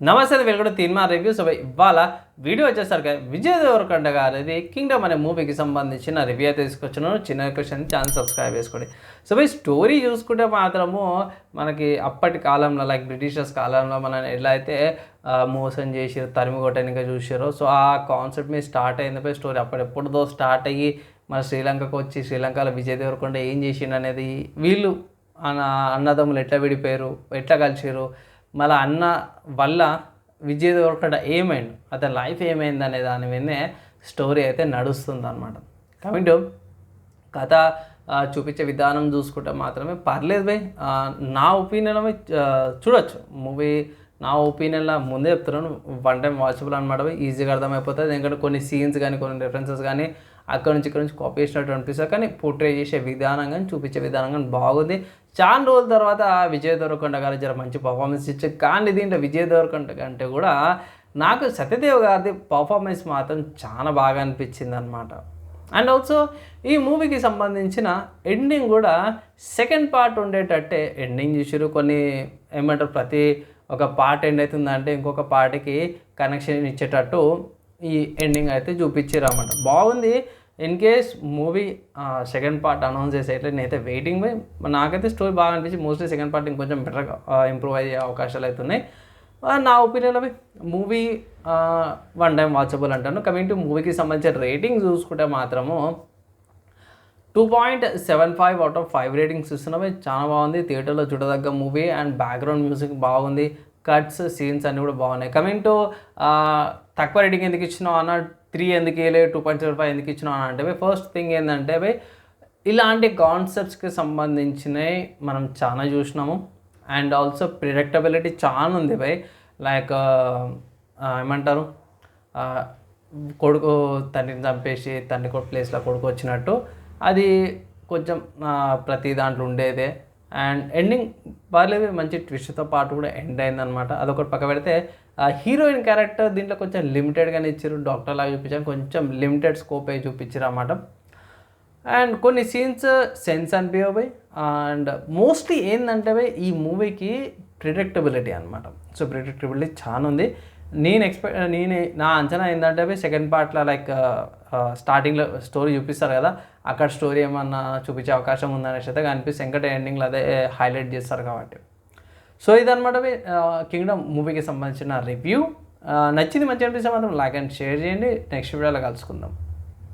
నమస్తే welcome review. Reviews ఇవాళ video వచ్చేసరికి విజయ్ దేవరకొండ గారిది కింగ్డమ్ అనే మూవీకి సంబంధించిన రివ్యూ అయితే చిన్న క్వశ్చన్ ఛానల్ సబ్స్క్రైబ్ చేసుకోండి. సో ఈ స్టోరీ చూసుకుంటే మాత్రము మనకి అప్పటి కాలంలో లైక్ బ్రిటిషర్స్ కాలంలో మనం ఎలా అయితే మోసం చేసిరు తరిమి కొట్టడానికి చూసారో సో ఆ కాన్సెప్ట్ మీద స్టార్ట్ అయింది. స్టోరీ అప్పుడెప్పుడుదో స్టార్ట్ అయ్యి మన శ్రీలంకకు వచ్చి శ్రీలంకలో విజయ్ దేవరకొండ ఏం చేసిండు అనేది వీళ్ళు అన్న అన్నదమ్ములు ఎట్లా విడిపోయారు ఎట్లా కలిసారు మళ్ళీ అన్న వల్ల విజయ్ దేవరకొండ ఏమైండు అతని లైఫ్ ఏమైంది అనే దాని మీదనే స్టోరీ అయితే నడుస్తుంది అనమాట కమింగ్ టు కథ చూపించే విధానం చూసుకుంటే మాత్రమే పర్లేదు బై. నా ఒపీనియన్ చూడొచ్చు. మూవీ నా ఒపీనియన్లో ముందే చెప్తున్నాను. వన్ టైం వాచబుల్ అనమాట ఈజీగా అర్థమైపోతుంది. ఎందుకంటే కొన్ని సీన్స్ కానీ కొన్ని రెఫరెన్సెస్ కానీ అక్కడ నుంచి ఇక్కడ నుంచి కాపీ చేసినట్టు అనిపిస్తుంది. కానీ పోర్ట్రే చేసే విధానం కానీ చూపించే విధానం కానీ బాగుంది. చాలా రోజుల తర్వాత విజయ్ దేవరకొండ గారు జర మంచి పర్ఫార్మెన్స్ ఇచ్చారు. కానీ దీంట్లో విజయ్ దేవరకొండ కంటే కూడా నాకు సత్యదేవ్ గారిది పర్ఫార్మెన్స్ మాత్రం చాలా బాగా అనిపించింది అనమాట అండ్ ఆల్సో ఈ మూవీకి సంబంధించిన ఎండింగ్ కూడా సెకండ్ పార్ట్ ఉండేటట్టే ఎండింగ్ చూసారు కొన్ని ఏమంటారు ప్రతి ఒక పార్ట్ ఎండ్ అవుతుందంటే ఇంకొక పార్ట్కి కనెక్షన్ ఇచ్చేటట్టు ఈ ఎండింగ్ అయితే చూపించారన్నమాట బాగుంది. In case movie second part announce చేసేట్లే నేనైతే వెయిటింగ్ బై నాకైతే స్టోరీ బాగా అనిపించి మోస్ట్లీ సెకండ్ పార్ట్ ఇంకొంచెం బెటర్గా ఇంప్రూవ్ అయ్యే అవకాశాలు అవుతున్నాయి నా ఒపీనియన్ అవి మూవీ వన్ టైం వాచబుల్ అంటాను. కమింగ్ టు మూవీకి సంబంధించిన రేటింగ్ చూసుకుంటే మాత్రము two point seven five out of five ratings ఇస్తున్నామే చాలా బాగుంది. థియేటర్లో చూడదగ్గ మూవీ అండ్ బ్యాక్గ్రౌండ్ మ్యూజిక్ బాగుంది. కట్స్ సీన్స్ అన్నీ కూడా బాగున్నాయి. కమింగ్ టు తక్కువ రేటింగ్ ఎందుకు ఇచ్చినావు అన్న త్రీ ఎందుకు వేయలే టూ పాయింట్ సెవెన్ ఫైవ్ ఎందుకు ఇచ్చినావు అని అంటే ఫస్ట్ థింగ్ ఏంటంటే బై ఇలాంటి కాన్సెప్ట్స్కి సంబంధించినవి మనం చాలా చూసినాము. అండ్ ఆల్సో ప్రిడక్టబిలిటీ చాలా ఉంది బై లైక్ ఏమంటారు? కొడుకు తండ్రిని చంపేసి తండ్రి కొడు ప్లేస్లో కొడుకు వచ్చినట్టు అది కొంచెం ప్రతి దాంట్లో ఉండేదే. అండ్ ఎండింగ్ పర్లేదు మంచి ట్విస్ట్తో పాటు కూడా ఎండ్ అయిందనమాట అదొకటి పక్క పెడితే హీరోయిన్ క్యారెక్టర్ దీంట్లో కొంచెం లిమిటెడ్గానే ఇచ్చారు డాక్టర్ లాగా చూపించారు కొంచెం లిమిటెడ్ స్కోప్ అయి చూపించారు అన్నమాట అండ్ కొన్ని సీన్స్ సెన్స్ అనిపించబోయి అండ్ మోస్ట్లీ ఏంటంటే ఈ మూవీకి ప్రిడిక్టబిలిటీ అనమాట సో ప్రిడిక్టబిలిటీ చాలా ఉంది నేను ఎక్స్పెక్ట్ నేను నా అంచనా ఏంటంటే సెకండ్ పార్ట్లో లైక్ స్టార్టింగ్లో స్టోరీ చూపిస్తారు కదా అక్కడ స్టోరీ ఏమన్నా చూపించే అవకాశం ఉందనేసి అయితే కనిపిస్తే వెంకట ఎండింగ్లో అదే హైలైట్ చేస్తారు కాబట్టి. సో ఇదనమాట కింగ్డమ్ మూవీకి సంబంధించిన రివ్యూ నచ్చింది మంచిగా అనిపిస్తే మాత్రం లైక్ అండ్ షేర్ చేయండి. నెక్స్ట్ వీడియోలో కలుసుకుందాం.